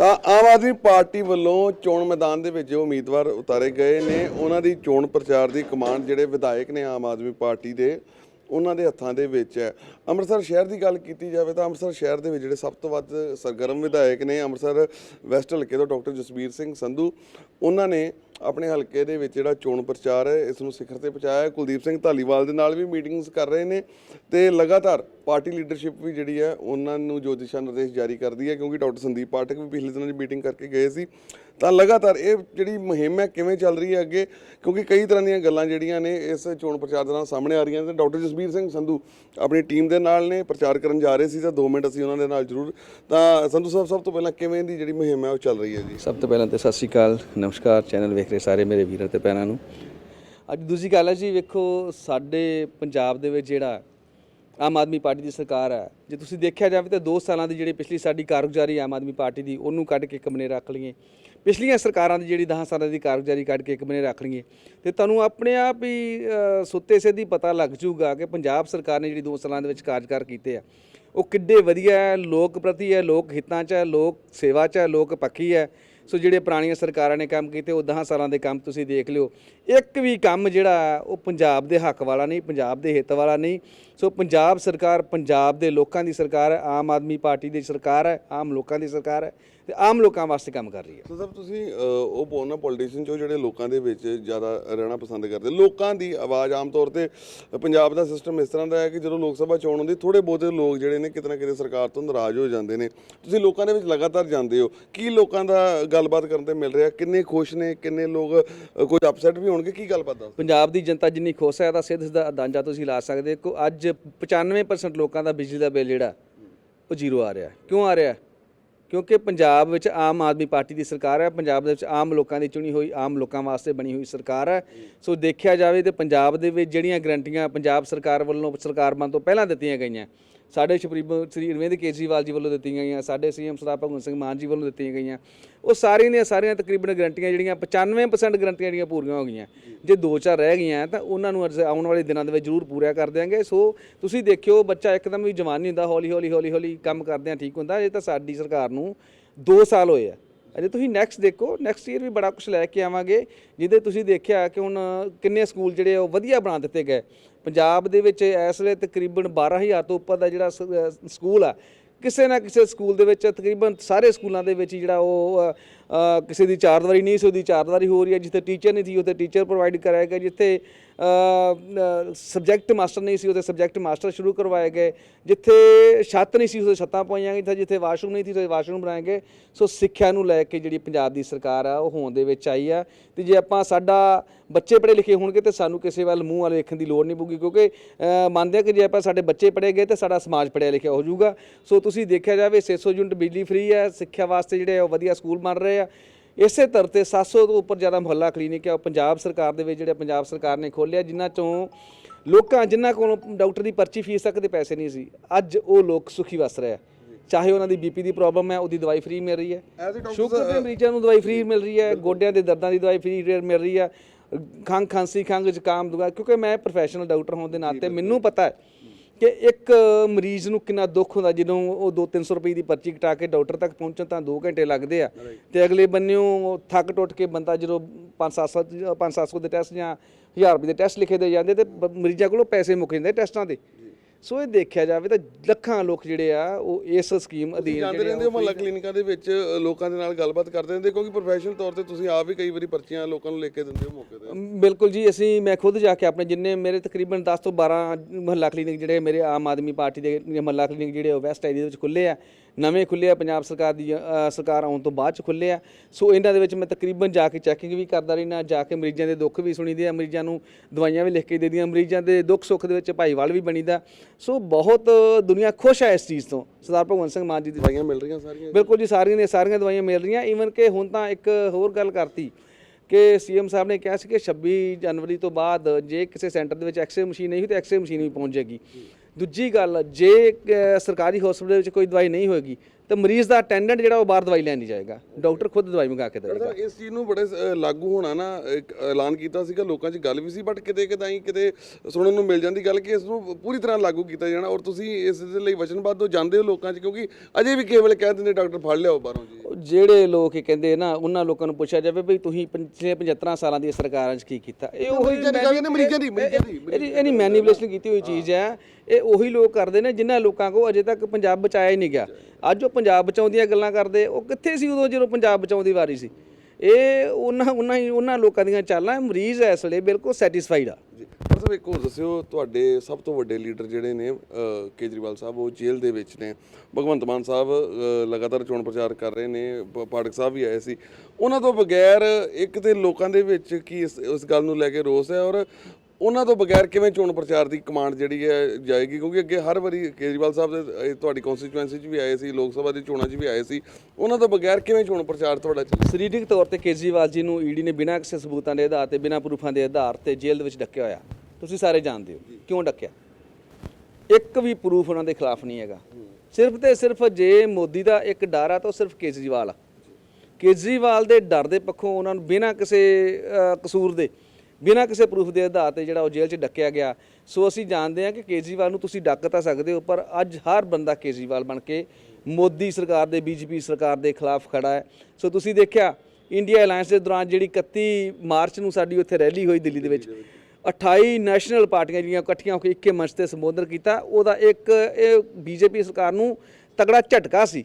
ਤਾਂ ਆਮ ਆਦਮੀ ਪਾਰਟੀ ਵੱਲੋਂ ਚੋਣ ਮੈਦਾਨ ਦੇ ਵਿੱਚ ਜੋ ਉਮੀਦਵਾਰ ਉਤਾਰੇ ਗਏ ਨੇ, ਉਹਨਾਂ ਦੀ ਚੋਣ ਪ੍ਰਚਾਰ ਦੀ ਕਮਾਂਡ ਜਿਹੜੇ ਵਿਧਾਇਕ ਨੇ ਆਮ ਆਦਮੀ ਪਾਰਟੀ ਦੇ, ਉਹਨਾਂ ਦੇ ਹੱਥਾਂ ਦੇ ਵਿੱਚ ਹੈ। ਅੰਮ੍ਰਿਤਸਰ ਸ਼ਹਿਰ ਦੀ ਗੱਲ ਕੀਤੀ ਜਾਵੇ ਤਾਂ ਅੰਮ੍ਰਿਤਸਰ ਸ਼ਹਿਰ ਦੇ ਵਿੱਚ ਜਿਹੜੇ ਸਭ ਤੋਂ ਵੱਧ ਸਰਗਰਮ ਵਿਧਾਇਕ ਨੇ ਅੰਮ੍ਰਿਤਸਰ ਵੈਸਟ ਹਲਕੇ ਤੋਂ ਡਾਕਟਰ ਜਸਬੀਰ ਸਿੰਘ ਸੰਧੂ, ਉਹਨਾਂ ਨੇ ਆਪਣੇ ਹਲਕੇ ਦੇ ਵਿੱਚ ਜਿਹੜਾ ਚੋਣ ਪ੍ਰਚਾਰ ਹੈ, ਇਸ ਨੂੰ ਸਿਖਰ ਤੇ ਪਹੁੰਚਾਇਆ ਕੁਲਦੀਪ ਸਿੰਘ ਧਾਲੀਵਾਲ ਦੇ ਨਾਲ ਵੀ ਮੀਟਿੰਗਸ ਕਰ ਰਹੇ ਨੇ ਤੇ ਲਗਾਤਾਰ ਪਾਰਟੀ ਲੀਡਰਸ਼ਿਪ ਵੀ ਜਿਹੜੀ ਹੈ, ਉਹਨਾਂ ਨੂੰ ਜੋ ਦਿਸ਼ਾ ਨਿਰਦੇਸ਼ ਜਾਰੀ ਕਰਦੀ ਹੈ, ਕਿਉਂਕਿ ਡਾਕਟਰ ਸੰਦੀਪ ਪਾਠਕ ਵੀ ਪਿਛਲੇ ਦਿਨਾਂ ਦੀ ਮੀਟਿੰਗ ਕਰਕੇ ਗਏ ਸੀ। ਤਾਂ ਲਗਾਤਾਰ ਇਹ ਜਿਹੜੀ ਮੁਹਿੰਮ ਹੈ, ਕਿਵੇਂ ਚੱਲ ਰਹੀ ਹੈ ਅੱਗੇ? ਕਿਉਂਕਿ ਕਈ ਤਰ੍ਹਾਂ ਦੀਆਂ ਗੱਲਾਂ ਜਿਹੜੀਆਂ ਨੇ ਇਸ ਚੋਣ ਪ੍ਰਚਾਰ ਦੌਰਾਨ ਸਾਹਮਣੇ ਆ ਰਹੀਆਂ ਨੇ। ਡਾਕਟਰ ਜਸਬੀਰ ਸਿੰਘ ਸੰਧੂ ਆਪਣੀ ਟੀਮ ਦੇ ਨਾਲ ਨੇ, ਪ੍ਰਚਾਰ ਕਰਨ ਜਾ ਰਹੇ ਸੀ, ਤਾਂ 2 ਮਿੰਟ ਅਸੀਂ ਉਹਨਾਂ ਦੇ ਨਾਲ ਜ਼ਰੂਰ ਤਾਂ ਸੰਧੂ ਸਾਹਿਬ, ਸਭ ਤੋਂ ਪਹਿਲਾਂ ਕਿਵੇਂ ਦੀ ਜਿਹੜੀ ਮੁਹਿੰਮ ਹੈ, ਉਹ ਚੱਲ ਰਹੀ ਹੈ ਜੀ? ਸਭ ਤੋਂ ਪਹਿਲਾਂ ਤੇ ਸਤਿ ਸ਼੍ਰੀ ਅਕਾਲ, ਨਮਸਕਾਰ, ਚੈਨਲ ਵੇਖ ਰਹੇ ਸਾਰੇ ਮੇਰੇ ਵੀਰਾਂ ਤੇ ਭੈਣਾਂ ਨੂੰ। ਅੱਜ ਦੂਜੀ ਗੱਲ ਹੈ ਜੀ, ਵੇਖੋ, ਸਾਡੇ ਪੰਜਾਬ ਦੇ ਵਿੱਚ ਜਿਹੜਾ ਆਮ ਆਦਮੀ ਪਾਰਟੀ ਦੀ ਸਰਕਾਰ ਹੈ, ਜੇ ਤੁਸੀਂ ਦੇਖਿਆ ਜਾਵੇ ਤਾਂ 2 ਸਾਲਾਂ ਦੀ ਜਿਹੜੀ ਪਿਛਲੀ ਸਾਡੀ ਕਾਰਗੁਜ਼ਾਰੀ ਆਮ ਆਦਮੀ ਪਾਰਟੀ ਦੀ, ਉਹਨੂੰ ਕੱਢ ਕੇ ਇੱਕ ਬਨੇ ਰੱਖ ਲਈਏ। ਪਿਛਲੀਆਂ ਸਰਕਾਰਾਂ ਦੀ ਜਿਹੜੀ 10 ਸਾਲਾਂ ਦੀ ਕਾਰਗੁਜ਼ਾਰੀ ਕੱਢ ਕੇ ਇੱਕ ਬਨੇ ਰੱਖ ਲਈਏ। ਤੇ ਤੁਹਾਨੂੰ ਆਪਣੇ ਆਪ ਹੀ ਸੁੱਤੇ ਸਿੱਧੀ ਪਤਾ ਲੱਗ ਜੂਗਾ ਕਿ ਪੰਜਾਬ ਸਰਕਾਰ ਨੇ ਜਿਹੜੀ 2 ਸਾਲਾਂ ਦੇ ਵਿੱਚ ਕਾਰਜਕਾਰ ਕੀਤੇ ਆ, ਉਹ ਕਿੱਡੇ ਵਧੀਆ ਹੈ, ਲੋਕ ਪ੍ਰਤੀ ਹੈ, ਲੋਕ ਹਿੱਤਾਂ 'ਚ ਹੈ, ਲੋਕ ਸੇਵਾ 'ਚ ਹੈ, ਲੋਕ ਪੱਖੀ ਹੈ। ਸੋ ਜਿਹੜੇ ਪੁਰਾਣੀਆਂ ਸਰਕਾਰਾਂ ਨੇ ਕੰਮ ਕੀਤੇ, ਉਹ 10 ਸਾਲਾਂ ਦੇ ਕੰਮ ਤੁਸੀਂ ਦੇਖ ਲਿਓ। ਇੱਕ ਵੀ ਕੰਮ ਜਿਹੜਾ ਉਹ ਪੰਜਾਬ ਦੇ ਹੱਕ ਵਾਲਾ ਨਹੀਂ, ਪੰਜਾਬ ਦੇ ਹਿੱਤ ਵਾਲਾ ਨਹੀਂ ਸੋ ਪੰਜਾਬ ਸਰਕਾਰ ਪੰਜਾਬ ਦੇ ਲੋਕਾਂ ਦੀ ਸਰਕਾਰ ਹੈ ਆਮ ਆਦਮੀ ਪਾਰਟੀ ਦੀ ਸਰਕਾਰ ਹੈ ਆਮ ਲੋਕਾਂ ਦੀ ਸਰਕਾਰ ਹੈ ਤੇ ਆਮ ਲੋਕਾਂ ਵਾਸਤੇ ਕੰਮ ਕਰ ਰਹੀ ਹੈ। ਸੋ ਸਰ ਤੁਸੀਂ ਉਹ ਬੋਲਣਾ ਪੋਲੀਟੀਸ਼ੀਅਨ ਚੋ ਜਿਹੜੇ ਲੋਕਾਂ ਦੇ ਵਿੱਚ ਜ਼ਿਆਦਾ ਰਹਿਣਾ ਪਸੰਦ ਕਰਦੇ। ਲੋਕਾਂ ਦੀ ਆਵਾਜ਼ ਆਮ ਤੌਰ ਤੇ ਪੰਜਾਬ ਦਾ ਸਿਸਟਮ ਇਸ ਤਰ੍ਹਾਂ ਦਾ ਹੈ ਕਿ ਜਦੋਂ ਲੋਕ ਸਭਾ ਚੋਣ ਹੁੰਦੀ ਥੋੜੇ ਬਹੁਤੇ ਲੋਕ ਜਿਹੜੇ ਨੇ ਕਿਤੇ ਨਾ ਕਿਤੇ ਸਰਕਾਰ ਤੋਂ ਨਾਰਾਜ਼ ਹੋ ਜਾਂਦੇ ਨੇ। ਤੁਸੀਂ ਲੋਕਾਂ ਦੇ ਵਿੱਚ ਲਗਾਤਾਰ ਜਾਂਦੇ ਹੋ। ਕੀ ਲੋਕਾਂ ਦਾ ਗੱਲਬਾਤ ਕਰਨ ਤੇ ਮਿਲ ਰਿਹਾ? ਕਿੰਨੇ ਖੁਸ਼ ਨੇ? ਕਿੰਨੇ ਲੋਕ ਕੁਝ ਅਪਸੈਟ ਵੀ ਹੋਣਗੇ? ਕੀ ਗੱਲਬਾਤ ਦੱਸ ਪੰਜਾਬ ਦੀ ਜਨਤਾ ਜਿੰਨੀ ਖੁਸ਼ ਹੈ ਤਾਂ ਸਿੱਧ ਦਾ ਅੰਦਾਜ਼ਾ ਤੁਸੀਂ ਲਾ ਸਕਦੇ ਕਿ ਅੱਜ 95% ਲੋਕਾਂ ਦਾ ਬਿਜਲੀ ਦਾ ਬਿੱਲ ਜਿਹੜਾ, ਉਹ ਜ਼ੀਰੋ ਆ ਰਿਹਾ। ਕਿਉਂ ਆ ਰਿਹਾ? ਕਿਉਂਕਿ ਪੰਜਾਬ ਵਿੱਚ ਆਮ ਆਦਮੀ ਪਾਰਟੀ ਦੀ ਸਰਕਾਰ ਹੈ, ਪੰਜਾਬ ਦੇ ਵਿੱਚ ਆਮ ਲੋਕਾਂ ਦੀ ਚੁਣੀ ਹੋਈ, ਆਮ ਲੋਕਾਂ ਵਾਸਤੇ ਬਣੀ ਹੋਈ ਸਰਕਾਰ ਹੈ। ਸੋ ਦੇਖਿਆ ਜਾਵੇ ਤੇ ਪੰਜਾਬ ਦੇ ਵਿੱਚ ਜਿਹੜੀਆਂ ਗਰੰਟੀਆਂ ਪੰਜਾਬ ਸਰਕਾਰ ਵੱਲੋਂ ਸਰਕਾਰ ਬਣ ਤੋਂ ਪਹਿਲਾਂ ਦਿੱਤੀਆਂ ਗਈਆਂ ਸਾਡੇ ਸੁਪਰੀਮ ਸ੍ਰੀ ਅਰਵਿੰਦ ਕੇਜਰੀਵਾਲ ਜੀ ਵੱਲੋਂ ਦਿੱਤੀਆਂ ਗਈਆਂ, ਸਾਡੇ ਸੀਐਮ ਸਰਦਾਰ ਭਗਵੰਤ ਸਿੰਘ ਮਾਨ ਜੀ ਵੱਲੋਂ ਦਿੱਤੀਆਂ ਗਈਆਂ। ਉਹ ਸਾਰੀਆਂ ਦੀਆਂ ਸਾਰੀਆਂ ਤਕਰੀਬਨ ਗਰੰਟੀਆਂ ਜਿਹੜੀਆਂ 95% ਗਰੰਟੀਆਂ ਜਿਹੜੀਆਂ ਪੂਰੀਆਂ ਹੋ ਗਈਆਂ। ਜੇ ਦੋ ਚਾਰ ਰਹਿ ਗਈਆਂ ਤਾਂ ਉਹਨਾਂ ਨੂੰ ਅੱਜ ਆਉਣ ਵਾਲੇ ਦਿਨਾਂ ਦੇ ਵਿੱਚ ਜ਼ਰੂਰ ਪੂਰਾ ਕਰ ਦਿਆਂਗੇ। ਸੋ ਤੁਸੀਂ ਦੇਖਿਓ, ਬੱਚਾ ਇੱਕਦਮ ਵੀ ਜਵਾਨ ਨਹੀਂ ਹੁੰਦਾ ਹੌਲੀ ਹੌਲੀ ਹੌਲੀ ਹੌਲੀ ਕੰਮ ਕਰਦਿਆਂ ਠੀਕ ਹੁੰਦਾ। ਇਹ ਤਾਂ ਸਾਡੀ ਸਰਕਾਰ ਨੂੰ 2 ਸਾਲ ਹੋਏ ਆ। ਅਜੇ ਤੁਸੀਂ ਨੈਕਸਟ ਦੇਖੋ ਨੈਕਸਟ ਈਅਰ ਵੀ ਬੜਾ ਕੁਝ ਲੈ ਕੇ ਆਵਾਂਗੇ, ਜਿਹਦੇ ਤੁਸੀਂ ਦੇਖਿਆ ਕਿ ਹੁਣ ਕਿੰਨੇ ਸਕੂਲ ਜਿਹੜੇ ਆ ਉਹ ਵਧੀਆ ਬਣਾ ਦਿੱਤੇ ਗਏ। ਪੰਜਾਬ ਦੇ ਵਿੱਚ ਇਸ ਵੇਲੇ ਤਕਰੀਬਨ 12000 ਤੋਂ ਉੱਪਰ ਦਾ ਜਿਹੜਾ ਸਕੂਲ ਆ, ਕਿਸੇ ਨਾ ਕਿਸੇ ਸਕੂਲ ਦੇ ਵਿੱਚ ਤਕਰੀਬਨ ਸਾਰੇ ਸਕੂਲਾਂ ਦੇ ਵਿੱਚ ਜਿਹੜਾ ਉਹ ਕਿਸੇ ਦੀ ਚਾਰ ਨਹੀਂ ਸੀ, ਉਹਦੀ ਚਾਰਦਾਰੀ ਹੋ ਰਹੀ ਹੈ, ਜਿੱਥੇ ਟੀਚਰ ਨਹੀਂ ਸੀ, ਉੱਥੇ ਟੀਚਰ ਪ੍ਰੋਵਾਈਡ ਕਰਾਇਆ ਗਿਆ, ਜਿੱਥੇ ਸਬਜੈਕਟ ਮਾਸਟਰ ਨਹੀਂ ਸੀ, ਉੱਥੇ ਸਬਜੈਕਟ ਮਾਸਟਰ ਸ਼ੁਰੂ ਕਰਵਾਏ ਗਏ, ਜਿੱਥੇ ਛੱਤ ਨਹੀਂ ਸੀ, ਉੱਥੇ ਛੱਤਾਂ ਪਾਈਆਂ ਗਈਆਂ, ਜਿੱਥੇ ਵਾਸ਼ਰੂਮ ਨਹੀਂ ਸੀ ਉਹਦੇ ਵਾਸ਼ਰੂਮ ਬਣਾਏ ਗਏ। ਸੋ ਸਿੱਖਿਆ ਨੂੰ ਲੈ ਕੇ ਜਿਹੜੀ ਪੰਜਾਬ ਦੀ ਸਰਕਾਰ ਆ, ਉਹ ਹੋਂਦ ਦੇ ਵਿੱਚ ਆਈ ਆ। ਤੇ ਜੇ ਆਪਾਂ ਸਾਡਾ ਬੱਚੇ ਪੜ੍ਹੇ ਲਿਖੇ ਹੋਣਗੇ, ਤੇ ਸਾਨੂੰ ਕਿਸੇ ਵੱਲ ਮੂੰਹ ਵਾਲੇ ਦੇਖਣ ਦੀ ਲੋੜ ਨਹੀਂ ਪਊਗੀ, ਕਿਉਂਕਿ ਮੰਨਦੇ ਆ ਕਿ ਜੇ ਆਪਾਂ ਸਾਡੇ ਬੱਚੇ ਪੜ੍ਹੇ ਗਏ, ਤੇ ਸਾਡਾ ਸਮਾਜ ਪੜ੍ਹਿਆ ਲਿਖਿਆ ਹੋ ਜਾਊਗਾ। ਸੋ ਤੁਸੀਂ ਦੇਖਿਆ ਜਾਵੇ 600 ਯੂਨਿਟ ਬਿਜਲੀ ਫ੍ਰੀ ਹੈ, ਸਿੱਖਿਆ ਵਾਸਤੇ ਜਿਹੜੇ ਆ, ਉਹ ਵਧੀਆ ਸਕੂਲ ਬਣ ਰਹੇ ਆ। ਇਸੇ ਤਰ੍ਹਾਂ ਤੇ 700 ਤੋਂ ਉੱਪਰ ਜ਼ਿਆਦਾ ਮੁਹੱਲਾ ਕਲੀਨਿਕ ਹੈ ਉਹ ਪੰਜਾਬ ਸਰਕਾਰ ਦੇ ਵਿੱਚ ਜਿਹੜੇ ਪੰਜਾਬ ਸਰਕਾਰ ਨੇ ਖੋਲ੍ਹਿਆ ਜਿਨ੍ਹਾਂ ਚੋਂ ਲੋਕਾਂ ਜਿਨ੍ਹਾਂ ਕੋਲੋਂ ਡਾਕਟਰ ਦੀ ਪਰਚੀ ਫੀਸ ਤੱਕ ਦੇ ਪੈਸੇ ਨਹੀਂ ਸੀ ਅੱਜ ਉਹ ਲੋਕ ਸੁਖੀ ਵਸ ਰਹੇ ਆ। ਚਾਹੇ ਉਹਨਾਂ ਦੀ ਬੀਪੀ ਦੀ ਪ੍ਰੋਬਲਮ ਹੈ ਉਹਦੀ ਦਵਾਈ ਫ੍ਰੀ ਮਿਲ ਰਹੀ ਹੈ। ਸ਼ੂਗਰ ਦੇ ਮਰੀਜ਼ਾਂ ਨੂੰ ਦਵਾਈ ਫ੍ਰੀ ਮਿਲ ਰਹੀ ਹੈ ਗੋਡਿਆਂ ਦੇ ਦਰਦਾਂ ਦੀ ਦਵਾਈ ਫ੍ਰੀ ਮਿਲ ਰਹੀ ਹੈ। ਖੰਘ ਖਾਂਸੀ ਖੰਘ ਜ਼ੁਕਾਮ ਦੁਆ ਕਿਉਂਕਿ ਮੈਂ ਪ੍ਰੋਫੈਸ਼ਨਲ ਡਾਕਟਰ ਹੋਣ ਦੇ ਨਾਤੇ ਮੈਨੂੰ ਪਤਾ ਹੈ ਕਿ ਇੱਕ ਮਰੀਜ਼ ਨੂੰ ਕਿੰਨਾ ਦੁੱਖ ਹੁੰਦਾ ਜਦੋਂ ਉਹ 2-300 ਰੁਪਏ ਦੀ ਪਰਚੀ ਕਟਾ ਕੇ ਡਾਕਟਰ ਤੱਕ ਪਹੁੰਚਣ ਤਾਂ 2 ਘੰਟੇ ਲੱਗਦੇ ਆ। ਤੇ ਅਗਲੇ ਬੰਨਿਓ ਥੱਕ ਟੁੱਟ ਕੇ ਬੰਦਾ ਜਦੋਂ 5-700 5-700 ਦੇ ਟੈਸਟ ਜਾਂ 1000 ਰੁਪਏ ਦੇ ਟੈਸਟ ਲਿਖੇ ਦੇ ਜਾਂਦੇ ਤੇ ਮਰੀਜ਼ਾਂ ਕੋਲੋਂ ਪੈਸੇ ਮੁੱਕ ਜਾਂਦੇ ਟੈਸਟਾਂ ਦੇ। ਸੋ ਇਹ ਦੇਖਿਆ ਜਾਵੇ ਤਾਂ ਲੱਖਾਂ ਲੋਕ ਜਿਹੜੇ ਆ ਉਹ ਇਸ ਸਕੀਮ ਅਧੀਨ ਜਾਂਦੇ ਰਹਿੰਦੇ ਹੋ ਮਹੱਲਾ ਕਲੀਨਿਕਾਂ ਦੇ ਵਿੱਚ ਲੋਕਾਂ ਦੇ ਨਾਲ ਗੱਲਬਾਤ ਕਰਦੇ ਰਹਿੰਦੇ ਕਿਉਂਕਿ ਪ੍ਰੋਫੈਸ਼ਨਲ ਤੌਰ ਤੇ ਤੁਸੀਂ ਆਪ ਵੀ ਕਈ ਵਾਰੀ ਪਰਚੀਆਂ ਲੋਕਾਂ ਨੂੰ ਲਿਖ ਕੇ ਦਿੰਦੇ ਹੋ ਮੌਕੇ ਤੇ। ਬਿਲਕੁਲ ਜੀ ਅਸੀਂ ਮੈਂ ਖੁਦ ਜਾ ਕੇ ਆਪਣੇ ਜਿੰਨੇ ਮੇਰੇ ਤਕਰੀਬਨ 10 ਤੋਂ 12 ਮਹੱਲਾ ਕਲੀਨਿਕ ਜਿਹੜੇ ਮੇਰੇ ਆਮ ਆਦਮੀ ਪਾਰਟੀ ਦੇ ਮਹੱਲਾ ਕਲੀਨਿਕ ਜਿਹੜੇ ਉਹ ਵੈਸਟ ਏਰੀਆ ਦੇ ਵਿੱਚ ਖੁੱਲੇ ਆ ਨਵੇਂ ਖੁੱਲੇ ਆ ਪੰਜਾਬ ਸਰਕਾਰ ਦੀ ਅ, ਸਰਕਾਰ ਆਉਣ ਤੋਂ ਬਾਅਦ ਚ ਖੁੱਲੇ ਆ। ਸੋ ਇਹਨਾਂ ਦੇ ਵਿੱਚ ਮੈਂ ਤਕਰੀਬਨ ਜਾ ਕੇ ਚੈਕਿੰਗ ਵੀ ਕਰਦਾ ਰਹਿਣਾ ਜਾ ਕੇ ਮਰੀਜ਼ਾਂ ਦੇ ਦੁੱਖ ਵੀ ਸੁਣੀਦੇ ਆ ਮਰੀਜ਼ਾਂ ਨੂੰ ਦਵਾਈਆਂ ਵੀ ਲਿਖ ਕੇ ਦੇ ਦੀਆਂ ਮਰੀਜ਼ਾਂ ਦੇ ਦੁੱਖ ਸੁੱਖ ਦੇ ਵਿੱਚ ਭਾਈਵਾਲ ਵੀ ਬਣੀਦਾ। ਸੋ ਬਹੁਤ ਦੁਨੀਆ ਖੁਸ਼ ਹੈ ਇਸ ਚੀਜ਼ ਤੋਂ। ਸਰਦਾਰ ਭਗਵੰਤ ਸਿੰਘ ਮਾਨ ਜੀ ਦੀ ਦਵਾਈਆਂ ਮਿਲ ਰਹੀਆਂ ਸਾਰੀਆਂ? ਬਿਲਕੁਲ ਜੀ ਸਾਰੀਆਂ ਦੀਆਂ ਸਾਰੀਆਂ ਦਵਾਈਆਂ ਮਿਲ ਰਹੀਆਂ। ਈਵਨ ਕਿ ਹੁਣ ਤਾਂ ਇੱਕ ਹੋਰ ਗੱਲ ਕਰਤੀ ਕਿ ਸੀਐਮ ਸਾਹਿਬ ਨੇ ਕਿਹਾ ਸੀ ਕਿ 26 ਜਨਵਰੀ ਤੋਂ ਬਾਅਦ ਜੇ ਕਿਸੇ ਸੈਂਟਰ ਦੇ ਵਿੱਚ ਐਕਸਰੇ ਮਸ਼ੀਨ ਨਹੀਂ ਹੋਈ ਤਾਂ ਐਕਸਰੇ ਮਸ਼ੀਨ ਵੀ ਪਹੁੰਚ ਜਾਏਗੀ। ਦੂਜੀ ਗੱਲ ਜੇ ਅ, ਸਰਕਾਰੀ ਹਸਪਤਾਲ ਵਿੱਚ ਕੋਈ ਦਵਾਈ ਨਹੀਂ ਹੋਏਗੀ ਤੇ ਮਰੀਜ਼ ਦਾ ਅਟੈਂਡੈਂਟ ਜਿਹੜਾ ਉਹ ਬਾਹਰ ਦਵਾਈ ਲੈਣ ਨਹੀਂ ਜਾਏਗਾ। ਡਾਕਟਰ ਖੁਦ ਦਵਾਈ ਮੰਗਾ ਕੇ ਦੇਵੇਗਾ। ਸਰ ਇਸ ਚੀਜ਼ ਨੂੰ ਬੜੇ ਅ, ਲਾਗੂ ਹੋਣਾ ਨਾ ਇੱਕ ਐਲਾਨ ਕੀਤਾ ਸੀਗਾ ਲੋਕਾਂ 'ਚ ਗੱਲ ਵੀ ਸੀ ਬਟ ਕਿਤੇ ਕਿਤਾਈ ਕਿਤੇ ਸੁਣਨ ਨੂੰ ਮਿਲ ਜਾਂਦੀ ਗੱਲ ਕਿ ਇਸ ਨੂੰ ਪੂਰੀ ਤਰ੍ਹਾਂ ਲਾਗੂ ਕੀਤਾ ਜਾਣਾ ਔਰ ਤੁਸੀਂ ਇਸ ਦੇ ਲਈ ਵਚਨਬੱਧ ਹੋ ਜਾਂਦੇ ਹੋ ਲੋਕਾਂ 'ਚ ਕਿਉਂਕਿ ਅਜੇ ਵੀ ਕੇਵਲ ਕਹਿ ਦਿੰਦੇ ਡਾਕਟਰ ਫੜ ਲਿਆਓ ਬਾਹਰੋਂ ਜੀ। ਉਹ ਜਿਹੜੇ ਲੋਕ ਇਹ ਕਹਿੰਦੇ ਨਾ ਉਹਨਾਂ ਲੋਕਾਂ ਨੂੰ ਪੁੱਛਿਆ ਜਾਵੇ ਵੀ ਤੁਸੀਂ ਪਿਛਲੇ 75 ਸਾਲਾਂ ਦੀ ਸਰਕਾਰਾਂ 'ਚ ਕੀ ਕੀਤਾ? ਇਹ ਉਹੀ ਮਰੀਜ਼ਾਂ ਦੀ ਗੱਲ ਮਰੀਜ਼ਾਂ ਦੀ, ਮਰੀਜ਼ਾਂ ਦੀ, ਇਹਦੀ ਮੈਨੀਪੂਲੇਸ਼ਨ ਕੀਤੀ ਹੋਈ ਚੀਜ਼ ਹੈ। ਇਹ ਉਹੀ ਲੋਕ ਕਰਦੇ ਨੇ ਜਿਨ੍ਹਾਂ ਲੋਕਾਂ ਕੋ ਅਜੇ ਤੱਕ ਪੰਜਾਬ ਬਚਾਇਆ ਹੀ ਨਹੀਂ ਗਿਆ। ਅੱਜ ਉਹ ਪੰਜਾਬ ਬਚਾਉਣ ਦੀਆਂ ਗੱਲਾਂ ਕਰਦੇ, ਉਹ ਕਿੱਥੇ ਸੀ ਉਦੋਂ ਜਦੋਂ ਪੰਜਾਬ ਬਚਾਉਣ ਦੀ ਵਾਰੀ ਸੀ? ਇਹ ਉਹਨਾਂ ਉਹਨਾਂ ਹੀ, ਉਹਨਾਂ ਲੋਕਾਂ ਦੀਆਂ ਚਾਲਾਂ ਮਰੀਜ਼ ਇਸ ਵੇਲੇ ਬਿਲਕੁਲ ਸੈਟੀਸਫਾਈਡ ਆ। ਜੀ, ਪਰ ਸਾਹਿਬ ਇੱਕ ਹੋਰ ਦੱਸਿਓ, ਤੁਹਾਡੇ ਸਭ ਤੋਂ ਵੱਡੇ ਲੀਡਰ ਜਿਹੜੇ ਨੇ ਕੇਜਰੀਵਾਲ ਸਾਹਿਬ, ਉਹ ਜੇਲ੍ਹ ਦੇ ਵਿੱਚ ਨੇ। ਭਗਵੰਤ ਮਾਨ ਸਾਹਿਬ ਲਗਾਤਾਰ ਚੋਣ ਪ੍ਰਚਾਰ ਕਰ ਰਹੇ ਨੇ ਪਾਠਕ ਸਾਹਿਬ ਵੀ ਆਏ ਸੀ। ਉਹਨਾਂ ਤੋਂ ਬਗੈਰ ਇੱਕ ਤੇ ਲੋਕਾਂ ਦੇ ਵਿੱਚ ਕੀ ਇਸ ਗੱਲ ਨੂੰ ਲੈ ਕੇ ਰੋਸ ਹੈ ਔਰ ਉਹਨਾਂ ਤੋਂ ਬਗੈਰ ਕਿਵੇਂ ਚੋਣ ਪ੍ਰਚਾਰ ਦੀ ਕਮਾਂਡ ਜਿਹੜੀ ਹੈ ਜਾਏਗੀ? ਕਿਉਂਕਿ ਅੱਗੇ ਹਰ ਵਾਰੀ ਕੇਜਰੀਵਾਲ ਸਾਹਿਬ ਦੇ ਤੁਹਾਡੀ ਕਨਸਟੀਚੁਐਂਸੀ 'ਚ ਵੀ ਆਏ ਸੀ, ਲੋਕ ਸਭਾ ਦੀ ਚੋਣਾਂ 'ਚ ਵੀ ਆਏ ਸੀ। ਉਹਨਾਂ ਤੋਂ ਬਗੈਰ ਕਿਵੇਂ ਚੋਣ ਪ੍ਰਚਾਰ ਤੁਹਾਡਾ ਚੱਲੇ ਸਰੀਰਕ ਤੌਰ ਤੇ ਕੇਜਰੀਵਾਲ ਜੀ ਨੂੰ ਈਡੀ ਨੇ ਬਿਨਾਂ ਕਿਸੇ ਸਬੂਤਾਂ ਦੇ ਆਧਾਰ ਤੇ, ਬਿਨਾਂ ਪ੍ਰੂਫਾਂ ਦੇ ਆਧਾਰ ਤੇ ਜੇਲ੍ਹ ਦੇ ਵਿੱਚ ਡੱਕਿਆ ਹੋਇਆ। ਤੁਸੀਂ ਸਾਰੇ ਜਾਣਦੇ ਹੋ ਕਿਉਂ ਡੱਕਿਆ? ਇੱਕ ਵੀ ਪ੍ਰੂਫ ਉਹਨਾਂ ਦੇ ਖਿਲਾਫ ਨਹੀਂ ਹੈਗਾ। ਸਿਰਫ ਤੇ ਸਿਰਫ ਜੇ ਮੋਦੀ ਦਾ ਇੱਕ ਡਰ ਆ, ਤਾਂ ਉਹ ਸਿਰਫ ਕੇਜਰੀਵਾਲ ਆ। ਕੇਜਰੀਵਾਲ ਦੇ ਡਰ ਦੇ ਪੱਖੋਂ ਉਹਨਾਂ ਨੂੰ ਬਿਨਾਂ ਕਿਸੇ ਕਸੂਰ ਦੇ ਬਿਨਾਂ ਕਿਸੇ ਪ੍ਰੂਫ ਦੇ ਆਧਾਰ ਤੇ ਜਿਹੜਾ ਉਹ ਜੇਲ੍ਹ 'ਚ ਡੱਕਿਆ ਗਿਆ। ਸੋ ਅਸੀਂ ਜਾਣਦੇ ਹਾਂ ਕਿ ਕੇਜਰੀਵਾਲ ਨੂੰ ਤੁਸੀਂ ਡੱਕ ਤਾਂ ਸਕਦੇ ਹੋ, ਪਰ ਅੱਜ ਹਰ ਬੰਦਾ ਕੇਜਰੀਵਾਲ ਬਣ ਕੇ ਮੋਦੀ ਸਰਕਾਰ ਦੇ, ਬੀਜੇਪੀ ਸਰਕਾਰ ਦੇ ਖਿਲਾਫ ਖੜਾ ਹੈ। ਸੋ ਤੁਸੀਂ ਦੇਖਿਆ, ਇੰਡੀਆ ਅਲਾਈਅੰਸ ਦੇ ਦੌਰਾਨ ਜਿਹੜੀ 31 ਮਾਰਚ ਨੂੰ ਸਾਡੀ ਉੱਥੇ ਰੈਲੀ ਹੋਈ ਦਿੱਲੀ ਦੇ ਵਿੱਚ 28 ਨੈਸ਼ਨਲ ਪਾਰਟੀਆਂ ਜਿਹੜੀਆਂ ਇਕੱਠੀਆਂ ਹੋ ਕੇ ਇੱਕੇ ਮੰਚ ਤੇ ਸੰਬੋਧਨ ਕੀਤਾ, ਉਹਦਾ ਇੱਕ ਇਹ ਬੀਜੇਪੀ ਸਰਕਾਰ ਨੂੰ ਤਗੜਾ ਝਟਕਾ ਸੀ।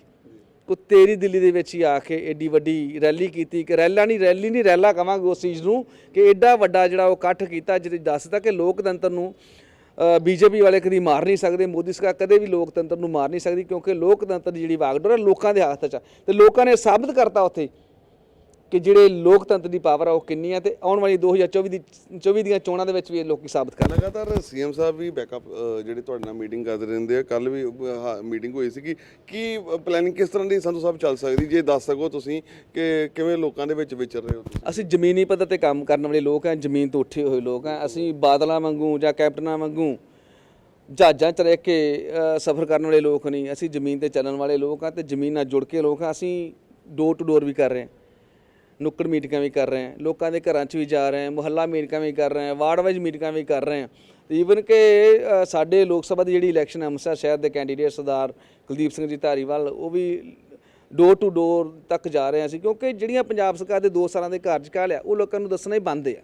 ਕੋ ਤੇਰੀ ਦਿੱਲੀ ਦੇ ਵਿੱਚ ਹੀ ਆ ਕੇ ਏਡੀ ਵੱਡੀ ਰੈਲੀ ਕੀਤੀ। ਕਿ ਰੈਲਾ ਨਹੀਂ, ਰੈਲੀ ਨਹੀਂ, ਰੈਲਾ ਕਵਾਂਗੇ ਉਸ ਚੀਜ਼ ਨੂੰ ਕਿ ਐਡਾ ਵੱਡਾ ਜਿਹੜਾ ਉਹ ਇਕੱਠ ਕੀਤਾ ਜਿਹਦੇ ਦੱਸਦਾ ਕਿ ਲੋਕਤੰਤਰ ਨੂੰ ਬੀਜੇਪੀ ਵਾਲੇ ਕਦੀ ਮਾਰ ਨਹੀਂ ਸਕਦੇ, ਮੋਦੀ ਸਰਕਾਰ ਕਦੇ ਵੀ ਲੋਕਤੰਤਰ ਨੂੰ ਮਾਰ ਨਹੀਂ ਸਕਦੀ ਕਿਉਂਕਿ ਲੋਕਤੰਤਰ ਦੀ ਜਿਹੜੀ ਵਾਗਡੋਰ ਹੈ, ਲੋਕਾਂ ਦੇ ਹੱਥ 'ਚ ਆ। ਤੇ ਲੋਕਾਂ ਨੇ ਸਾਬਤ ਕਰਤਾ ਉੱਥੇ। ਕਿ ਜਿਹੜੇ ਲੋਕਤੰਤਰ ਦੀ ਪਾਵਰ ਆ ਉਹ ਕਿੰਨੀ ਆ ਤੇ ਆਉਣ ਵਾਲੀ 2024 ਦੀ 24 ਦੀਆਂ ਚੋਣਾਂ ਦੇ ਵਿੱਚ ਵੀ ਇਹ ਲੋਕੀ ਸਾਬਤ ਕਰ ਲਗਾਤਾਰ ਸੀਐਮ ਸਾਹਿਬ ਵੀ ਬੈਕਅਪ ਜਿਹੜੇ ਤੁਹਾਡੇ ਨਾਲ ਮੀਟਿੰਗ ਕਰਦੇ ਰਹਿੰਦੇ ਆ ਕੱਲ ਵੀ ਮੀਟਿੰਗ ਹੋਈ ਸੀਗੀ। ਕੀ ਪਲੈਨਿੰਗ ਕਿਸ ਤਰ੍ਹਾਂ ਦੀ ਸੰਧੂ ਸਾਹਿਬ ਚੱਲ ਸਕਦੀ? ਜੇ ਦੱਸ ਸਕੋ ਤੁਸੀਂ ਕਿ ਕਿਵੇਂ ਲੋਕਾਂ ਦੇ ਵਿੱਚ ਵਿਚਰ ਰਹੇ ਹੋ ਤੁਸੀਂ? ਅਸੀਂ ਜ਼ਮੀਨੀ ਪੱਧਰ ਤੇ ਕੰਮ ਕਰਨ ਵਾਲੇ ਲੋਕ ਹਾਂ ਜ਼ਮੀਨ ਤੋਂ ਉੱਠੇ ਹੋਏ ਲੋਕ ਹਾਂ ਅਸੀਂ ਬਾਦਲਾਂ ਵਾਂਗੂ ਜਾਂ ਕੈਪਟਨਾਂ ਵਾਂਗੂ ਜਹਾਜ਼ਾਂ 'ਚ ਰਹਿ ਕੇ ਸਫ਼ਰ ਕਰਨ ਵਾਲੇ ਲੋਕ ਨਹੀਂ। ਅਸੀਂ ਜ਼ਮੀਨ ਤੇ ਚੱਲਣ ਵਾਲੇ ਲੋਕ ਹਾਂ ਤੇ ਜ਼ਮੀਨ ਨਾਲ ਜੁੜ ਕੇ ਲੋਕ ਹਾਂ ਅਸੀਂ ਡੋਰ ਟੂ ਡੋਰ ਵੀ ਕਰ ਰਹੇ ਹਾਂ ਨੁੱਕੜ ਮੀਟਿੰਗਾਂ ਵੀ ਕਰ ਰਹੇ ਹਾਂ, ਲੋਕਾਂ ਦੇ ਘਰਾਂ 'ਚ ਵੀ ਜਾ ਰਹੇ ਹਾਂ, ਮੁਹੱਲਾ ਮੀਟਿੰਗਾਂ ਵੀ ਕਰ ਰਹੇ ਹਾਂ, ਵਾਰਡ ਵਾਈਜ਼ ਮੀਟਿੰਗਾਂ ਵੀ ਕਰ ਰਹੇ ਹਾਂ। ਈਵਨ ਕਿ ਸਾਡੇ ਲੋਕ ਸਭਾ ਦੀ ਜਿਹੜੀ ਇਲੈਕਸ਼ਨ ਹੈ, ਅੰਮ੍ਰਿਤਸਰ ਸ਼ਹਿਰ ਦੇ ਕੈਂਡੀਡੇਟ ਸਰਦਾਰ ਕੁਲਦੀਪ ਸਿੰਘ ਜੀ ਧਾਰੀਵਾਲ, ਉਹ ਵੀ ਡੋਰ ਟੂ ਡੋਰ ਤੱਕ ਜਾ ਰਹੇ ਹਾਂ ਅਸੀਂ, ਕਿਉਂਕਿ ਜਿਹੜੀਆਂ ਪੰਜਾਬ ਸਰਕਾਰ ਦੇ 2 ਸਾਲਾਂ ਦੇ ਕਾਰਜਕਾਲ ਆ, ਉਹ ਲੋਕਾਂ ਨੂੰ ਦੱਸਣਾ ਹੀ ਬੰਦ ਆ।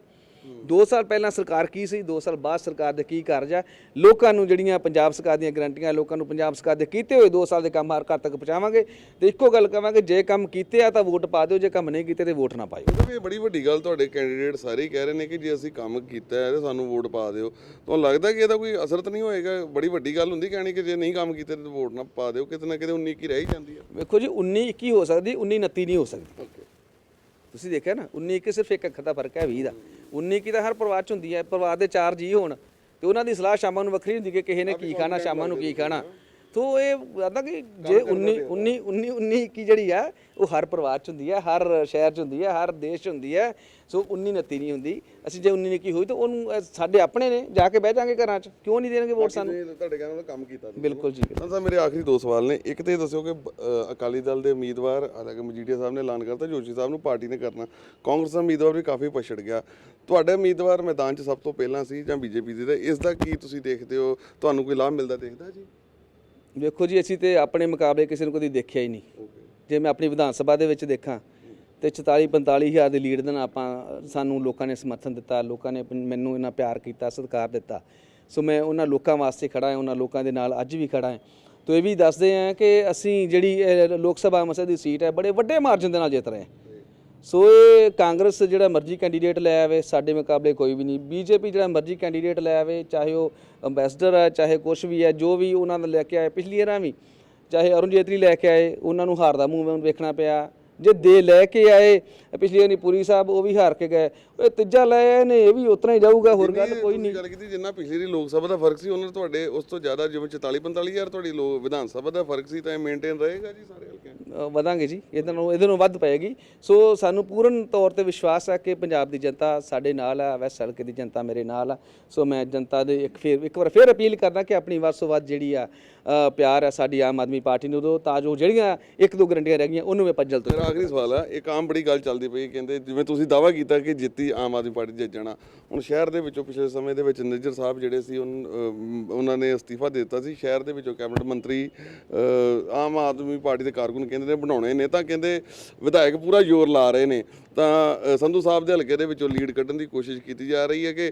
2 ਸਾਲ ਪਹਿਲਾਂ ਸਰਕਾਰ ਕੀ ਸੀ? 2 ਸਾਲ ਬਾਅਦ ਸਰਕਾਰ ਦੇ ਕੀ ਕਾਰਜ ਆ? ਲੋਕਾਂ ਨੂੰ ਜਿਹੜੀਆਂ ਪੰਜਾਬ ਸਰਕਾਰ ਦੀਆਂ ਗਰੰਟੀਆਂ ਲੋਕਾਂ ਨੂੰ ਪੰਜਾਬ ਸਰਕਾਰ ਦੇ ਕੀਤੇ ਹੋਏ 2 ਸਾਲ ਦੇ ਕੰਮ ਹਰ ਘਰ ਤੱਕ ਪਹੁੰਚਾਵਾਂਗੇ ਤੇ ਇੱਕੋ ਗੱਲ ਕਵਾਂਗੇ ਜੇ ਕੰਮ ਕੀਤੇ ਆ ਤਾਂ ਵੋਟ ਪਾ ਦਿਓ ਜੇ ਕੰਮ ਨਹੀਂ ਕੀਤੇ ਤੇ ਵੋਟ ਨਾ ਪਾਇਓ। ਇਹ ਬੜੀ ਵੱਡੀ ਗੱਲ ਤੁਹਾਡੇ ਕੈਂਡੀਡੇਟ ਸਾਰੇ ਕਹਿ ਰਹੇ ਨੇ ਕਿ ਜੇ ਅਸੀਂ ਕੰਮ ਕੀਤਾ ਹੈ ਤੇ ਸਾਨੂੰ ਵੋਟ ਪਾ ਦਿਓ। ਤੁਹਾਨੂੰ ਲੱਗਦਾ ਕਿ ਇਹਦਾ ਕੋਈ ਅਸਰ ਤਾਂ ਨਹੀਂ ਹੋਏਗਾ? ਬੜੀ ਵੱਡੀ ਗੱਲ ਹੁੰਦੀ ਕਹਿਣੀ ਕਿ ਜੇ ਨਹੀਂ ਕੰਮ ਕੀਤੇ ਤਾਂ ਵੋਟ ਨਾ ਪਾ ਦਿਓ ਕਿਤੇ ਨਾ ਕਿਤੇ 19 ਕੀ ਰਹਿ ਜਾਂਦੀ ਹੈ। ਵੇਖੋ ਜੀ 19 21 ਹੋ ਸਕਦੀ 19 29 ਨਹੀਂ ਹੋ ਸਕਦੀ। ਤੁਸੀਂ ਦੇਖਿਆ ਨਾ 19 21 ਸਿਰਫ ਇੱਕ ਅੱਖ ਦਾ ਫ਼ਰਕ ਹੈ 20 ਦਾ। 19 21 ਤਾਂ ਹਰ ਪਰਿਵਾਰ ਚ ਹੁੰਦੀ ਹੈ ਪਰਿਵਾਰ ਦੇ ਚਾਰ ਜੀ ਹੋਣ ਤੇ ਉਹਨਾਂ ਦੀ ਸਲਾਹ ਸ਼ਾਮਾਂ ਨੂੰ ਵੱਖਰੀ ਹੁੰਦੀ ਕਿ ਕਿਸੇ ਨੇ ਕੀ ਖਾਣਾ ਸ਼ਾਮਾਂ ਨੂੰ ਕੀ ਖਾਣਾ। ਤੋ ਇਹ ਆਦਾ ਕਿ ਜੇ 19 19 19 19 21 ਜਿਹੜੀ ਆ ਉਹ ਹਰ ਪਰਿਵਾਰ ਚ ਹੁੰਦੀ ਹੈ ਹਰ ਸ਼ਹਿਰ ਚ ਹੁੰਦੀ ਹੈ ਹਰ ਦੇਸ਼ ਚ ਹੁੰਦੀ ਹੈ ਸੋ 19 29 ਨਹੀਂ ਹੁੰਦੀ। ਅਸੀਂ ਜੇ 19 21 ਹੋਈ ਤਾਂ ਉਹਨੂੰ ਸਾਡੇ ਆਪਣੇ ਨੇ ਜਾ ਕੇ ਬਹਿ ਜਾਾਂਗੇ ਘਰਾਂ ਚ। ਕਿਉਂ ਨਹੀਂ ਦੇਣਗੇ ਵੋਟ ਸਾਨੂੰ? ਤੁਹਾਡੇ ਕਹਿਣ ਵਾਲਾ ਕੰਮ ਕੀਤਾ। ਬਿਲਕੁਲ ਜੀ ਤਾਂ ਮੇਰੇ ਆਖਰੀ ਦੋ ਸਵਾਲ ਨੇ। ਇੱਕ ਤੇ ਇਹ ਦੱਸਿਓ ਕਿ ਅਕਾਲੀ ਦਲ ਦੇ ਉਮੀਦਵਾਰ ਹਾਲਾਂਕਿ ਮਜੀਠੀਆ ਸਾਹਿਬ ਨੇ ਐਲਾਨ ਕਰਤਾ ਜੋਸ਼ੀ ਸਾਹਿਬ ਨੂੰ ਪਾਰਟੀ ਨੇ ਕਰਨਾ। ਕਾਂਗਰਸ ਦਾ ਉਮੀਦਵਾਰ ਵੀ ਕਾਫੀ ਪਛੜ ਗਿਆ। ਤੁਹਾਡਾ ਉਮੀਦਵਾਰ ਮੈਦਾਨ 'ਚ ਸਭ ਤੋਂ ਪਹਿਲਾਂ ਸੀ ਜਾਂ ਬੀਜੇਪੀ ਦੀ ਇਸ ਦਾ ਕੀ ਤੁਸੀਂ ਦੇਖਦੇ ਹੋ? ਤੁਹਾਨੂੰ ਕੋਈ ਲਾਭ ਮਿਲਦਾ ਦੇਖਦਾ ਜੀ? ਵੇਖੋ ਜੀ ਅਸੀਂ ਤੇ ਆਪਣੇ ਮੁਕਾਬਲੇ ਕਿਸੇ ਨੂੰ ਕਦੀ ਦੇਖਿਆ ਹੀ ਨਹੀਂ। ਜੇ ਮੈਂ ਆਪਣੀ ਵਿਧਾਨ ਸਭਾ ਦੇ ਵਿੱਚ ਦੇਖਾਂ ਤੇ 44 45 ਹਜ਼ਾਰ ਦੀ ਲੀਡ ਦੇ ਨਾਲ ਆਪਾਂ ਸਾਨੂੰ ਲੋਕਾਂ ਨੇ ਸਮਰਥਨ ਦਿੱਤਾ ਲੋਕਾਂ ਨੇ ਮੈਨੂੰ ਇਹਨਾਂ ਪਿਆਰ ਕੀਤਾ ਸਤਿਕਾਰ ਦਿੱਤਾ। ਸੋ ਮੈਂ ਉਹਨਾਂ ਲੋਕਾਂ ਵਾਸਤੇ ਖੜਾ ਹਾਂ ਉਹਨਾਂ ਲੋਕਾਂ ਦੇ ਨਾਲ ਅੱਜ ਵੀ ਖੜਾ ਹਾਂ। ਤੋ ਇਹ ਵੀ ਦੱਸਦੇ ਆ ਕਿ ਅਸੀਂ ਜਿਹੜੀ ਲੋਕ ਸਭਾ ਮਸਾ ਦੀ ਸੀਟ ਹੈ ਬੜੇ ਵੱਡੇ ਮਾਰਜਨ ਦੇ ਨਾਲ ਜਿੱਤ ਰਹੇ ਹਾਂ। ਸੋ ਇਹ ਕਾਂਗਰਸ ਜਿਹੜਾ ਮਰਜ਼ੀ ਕੈਂਡੀਡੇਟ ਲੈ ਆਵੇ, ਸਾਡੇ ਮੁਕਾਬਲੇ ਕੋਈ ਵੀ ਨਹੀਂ। ਬੀਜੇਪੀ ਜਿਹੜਾ ਮਰਜ਼ੀ ਕੈਂਡੀਡੇਟ ਲੈ ਆਵੇ, ਚਾਹੇ ਉਹ ਅੰਬੈਸਡਰ ਹੈ ਚਾਹੇ ਕੁਝ ਵੀ ਹੈ ਜੋ ਵੀ ਉਹਨਾਂ ਨੇ ਲੈ ਕੇ ਆਏ ਪਿਛਲੀ ਵਾਰਾਂ ਵੀ, ਚਾਹੇ ਅਰੁਣ ਜੇਤਲੀ ਲੈ ਕੇ ਆਏ, ਉਹਨਾਂ ਨੂੰ ਹਾਰ ਦਾ ਮੂੰਹ ਵੇਖਣਾ ਪਿਆ। ਜੇ ਦੇ ਲੈ ਕੇ ਆਏ, ਪਿਛਲੀ ਵਾਰੀ ਪੁਰੀ ਸਾਹਿਬ ਉਹ ਵੀ ਹਾਰ ਕੇ ਗਏ। ਉਹ ਤੀਜਾ ਲੈ ਆਏ ਨੇ ਇਹ ਵੀ ਉਤਨਾ ਹੀ ਜਾਊਗਾ ਹੋਰ ਗੱਲ ਕੋਈ ਨਹੀਂ। ਗੱਲ ਕੀਤੀ ਜਿੰਨਾ ਪਿਛਲੀ ਦੀ ਲੋਕ ਸਭਾ ਦਾ ਫ਼ਰਕ ਸੀ ਉਹਨਾਂ ਤੁਹਾਡੇ ਉਸ ਤੋਂ ਜ਼ਿਆਦਾ ਜਿਵੇਂ 44 45 ਹਜ਼ਾਰ ਤੁਹਾਡੀ ਲੋਕ ਵਿਧਾਨ ਸਭਾ ਦਾ ਫ਼ਰਕ ਸੀ ਤਾਂ ਇਹ ਮੇਨਟੇਨ ਰਹੇਗਾ ਜੀ ਸਾਰੇ ਹਲਕਿਆਂ ਵਧਾਂਗੇ ਜੀ ਇਹਦੇ ਨਾਲੋਂ ਇਹਦੇ ਨਾਲੋਂ ਵੱਧ ਪਏਗੀ। ਸੋ ਸਾਨੂੰ ਪੂਰਨ ਤੌਰ ਤੇ ਵਿਸ਼ਵਾਸ ਹੈ ਕਿ ਪੰਜਾਬ ਦੀ ਜਨਤਾ ਸਾਡੇ ਨਾਲ ਹੈ ਵੈਸਟ ਹਲਕੇ ਦੀ ਜਨਤਾ ਮੇਰੇ ਨਾਲ ਆ। ਸੋ ਮੈਂ ਜਨਤਾ ਦੇ ਇੱਕ ਫੇਰ ਇੱਕ ਵਾਰ ਫੇਰ ਅਪੀਲ ਕਰਦਾ ਕਿ ਆਪਣੀ ਵੱਧ ਤੋਂ ਵੱਧ ਜਿਹੜੀ ਆ ਪਿਆਰ ਹੈ ਸਾਡੀ ਆਮ ਆਦਮੀ ਪਾਰਟੀ ਨੂੰ ਦਿਓ ਤਾਂ ਜੋ ਜਿਹੜੀਆਂ ਇੱਕ ਦੋ ਗਰੰਟੀਆਂ ਰਹਿ ਗਈਆਂ ਉਹਨੂੰ ਵੀ ਆਪਾਂ ਜਲਦ ਤੋਂ ਮੇਰਾ ਆਖਰੀ ਸਵਾਲ ਹੈ ਇੱਕ ਆਮ ਬੜੀ ਗੱਲ ਚੱਲਦੀ ਪਈ ਕਹਿੰਦੇ ਜਿਵੇਂ ਤੁਸੀਂ ਦਾਵਾ ਕੀਤਾ ਕਿ ਜਿੱਤੀ ਆਮ ਆਦਮੀ ਪਾਰਟੀ ਜਿੱਤ ਜਾਣਾ ਹੁਣ ਸ਼ਹਿਰ ਦੇ ਵਿੱਚੋਂ ਪਿਛਲੇ ਸਮੇਂ ਦੇ ਵਿੱਚ ਨਿੱਜਰ ਸਾਹਿਬ ਜਿਹੜੇ ਸੀ ਉਹਨਾਂ ਨੇ ਅਸਤੀਫਾ ਦੇ ਦਿੱਤਾ ਸੀ। ਸ਼ਹਿਰ ਦੇ ਵਿੱਚੋਂ ਕੈਬਨਿਟ ਮੰਤਰੀ ਅ, ਆਮ ਆਦਮੀ ਪਾਰਟੀ ਦੇ ਕਾਰਕੁਨ ਕਹਿੰਦੇ ਨੇ ਬਣਾਉਣੇ ਨੇ ਤਾਂ ਕਹਿੰਦੇ ਵਿਧਾਇਕ ਪੂਰਾ ਜ਼ੋਰ ਲਾ ਰਹੇ ਨੇ। ਤਾਂ ਸੰਧੂ ਸਾਹਿਬ ਦੇ ਹਲਕੇ ਦੇ ਵਿੱਚੋਂ ਲੀਡ ਕੱਢਣ ਦੀ ਕੋਸ਼ਿਸ਼ ਕੀਤੀ ਜਾ ਰਹੀ ਹੈ ਕਿ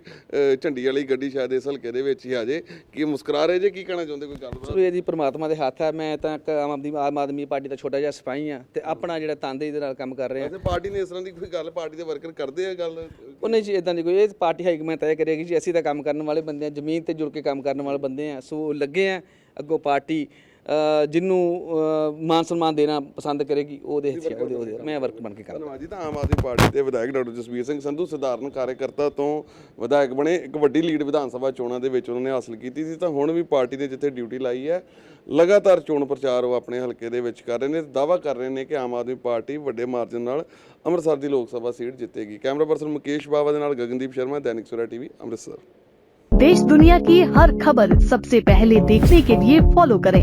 ਝੰਡੀ ਵਾਲੀ ਗੱਡੀ ਸ਼ਾਇਦ ਇਸ ਹਲਕੇ ਦੇ ਵਿੱਚ ਹੀ ਆ ਜੇ। ਕੀ ਮੁਸਕਰਾ ਰਹੇ ਜੇ? ਕੀ ਕਹਿਣਾ ਚਾਹੁੰਦੇ ਕੋਈ ਗੱਲਬਾਤ? ਇਹ ਜੀ ਪ੍ਰਮਾਤਮਾ ਦੇ ਹੱਥ ਹੈ। ਮੈਂ ਤਾਂ ਇੱਕ ਆਮ ਆਦਮੀ ਆਮ ਆਦਮੀ ਪਾਰਟੀ ਦਾ ਛੋਟਾ ਜਿਹਾ ਸਿਪਾਹੀ ਆ ਤੇ ਆਪਣਾ ਜਿਹੜਾ ਤੰਦੇ ਦੇ ਨਾਲ ਕੰਮ ਕਰ ਰਹੇ। ਆ ਪਾਰਟੀ ਨੇ ਇਸ ਤਰ੍ਹਾਂ ਦੀ ਕੋਈ ਗੱਲ ਪਾਰਟੀ ਦੇ ਵਰਕਰ ਕਰਦੇ ਆ ਗੱਲ? ਉਹ ਨਹੀਂ ਜੀ ਇਦਾਂ ਦੀ ਕੋਈ ਇਹ ਪਾਰਟੀ ਹਾਈਕਮਾਂਡ ਤੈਅ ਕਰੇਗੀ ਜੀ ਅਸੀਂ ਤਾਂ ਕੰਮ ਕਰਨ ਵਾਲੇ ਬੰਦੇ ਆ ਜ਼ਮੀਨ ਤੇ ਜੁੜ ਕੇ ਕੰਮ ਕਰਨ ਵਾਲੇ ਬੰਦੇ ਆ ਸੋ ਲੱਗੇ ਆ ਅੱਗੋਂ ਪਾਰਟੀ। ਅ, ਜਿਹਨੂੰ ਅ, ਮਾਨ ਸਨਮਾਨ ਦੇਣਾ ਪਸੰਦ ਕਰੇਗੀ ਉਹਦੇ ਹਿੱਸੇ ਉਹਦੇ ਉਹਦੇ ਮੈਂ ਵਰਕ ਬਣ ਕੇ ਕਰਾਂ ਧੰਨਵਾਦ ਜੀ ਤਾਂ ਆਮ ਆਦਮੀ ਪਾਰਟੀ ਦੇ ਵਿਧਾਇਕ ਡਾਕਟਰ ਜਸਵੀਰ ਸਿੰਘ ਸੰਧੂ ਸਧਾਰਨ ਕਾਰਜਕਰਤਾ ਤੋਂ ਵਿਧਾਇਕ ਬਣੇ ਇੱਕ ਵੱਡੀ ਲੀਡ ਵਿਧਾਨ ਸਭਾ ਚੋਣਾਂ ਦੇ ਵਿੱਚ ਉਹਨਾਂ ਨੇ ਹਾਸਲ ਕੀਤੀ ਸੀ ਤਾਂ ਹੁਣ ਵੀ ਪਾਰਟੀ ਨੇ ਜਿੱਥੇ ਡਿਊਟੀ ਲਾਈ ਹੈ ਲਗਾਤਾਰ ਚੋਣ ਪ੍ਰਚਾਰ ਉਹ ਆਪਣੇ ਹਲਕੇ ਦੇ ਵਿੱਚ ਕਰ ਰਹੇ ਨੇ ਦਾਵਾ ਕਰ ਰਹੇ ਨੇ ਕਿ ਆਮ ਆਦਮੀ ਪਾਰਟੀ ਵੱਡੇ ਮਾਰਜਨ ਨਾਲ ਅੰਮ੍ਰਿਤਸਰ ਦੀ ਲੋਕ ਸਭਾ ਸੀਟ ਜਿੱਤੇਗੀ ਕੈਮਰਾ ਪਰਸਨ ਮੁਕੇਸ਼ ਬਾਵਾ ਦੇ ਨਾਲ ਗਗਨਦੀਪ ਸ਼ਰਮਾ ਦੈਨਿਕ ਸਵੇਰਾ ਟੀਵੀ ਅੰਮ੍ਰਿਤਸਰ देश दुनिया की हर खबर सबसे पहले देखने के लिए फॉलो करें